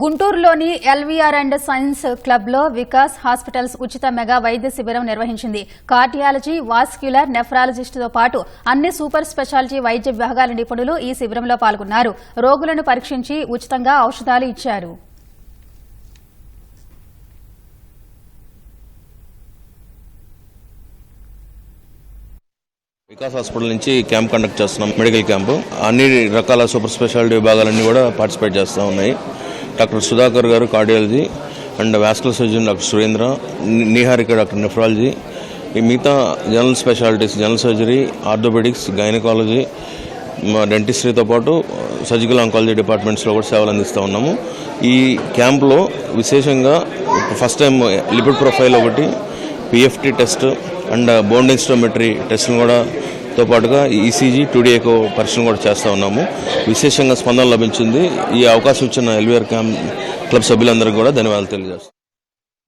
గుంటూరులోని LVR and science క్లబ్లో Vikas hospitals ఉచిత మెగా వైద్య శిబిరం నిర్వహించింది. కార్డియాలజీ వాస్క్యులర్ నెఫ్రాలజిస్టుతో పాటు అన్ని సూపర్ స్పెషాలిటీ వైద్య విభాగాల నిపుణులు ఈ శిబిరంలో పాల్గొన్నారు. రోగులను పరీక్షించి ఉచితంగా ఔషధాలు ఇచ్చారు. వికాస్ హాస్పిటల్ నుంచి క్యాంప్ కండక్ట్ చేస్తున్నాం మెడికల్ క్యాంపు. అన్ని రకాల సూపర్ స్పెషాలిటీ విభాగాలన్నీ కూడా పార్టిసిపేట్ చేస్తూ ఉన్నాయి. డాక్టర్ సుధాకర్ గారు cardiology and vascular surgeon doctor Surendra Niharika doctor nephrology ఈ మిగతా general specialities general surgery orthopaedics gynaecology మా డెంటిస్ట్రీతో పాటు సర్జికల్ ఆంకాలజీ డిపార్ట్మెంట్స్లో కూడా సేవలు అందిస్తూ ఉన్నాము. ఈ క్యాంప్లో విశేషంగా ఫస్ట్ టైం లిపిడ్ ప్రొఫైల్ ఒకటి PFT test and bone densitometry టెస్ట్ను కూడా తో పాటుగా ఈసీజీ టూడీఏకో పరీక్షను కూడా చేస్తూ ఉన్నాము. విశేషంగా స్పందన లభించింది. ఈ అవకాశం ఇచ్చిన ఎల్వీఆర్ క్యాంప్ క్లబ్ సభ్యులందరికీ కూడా ధన్యవాదాలు తెలియజేస్తాం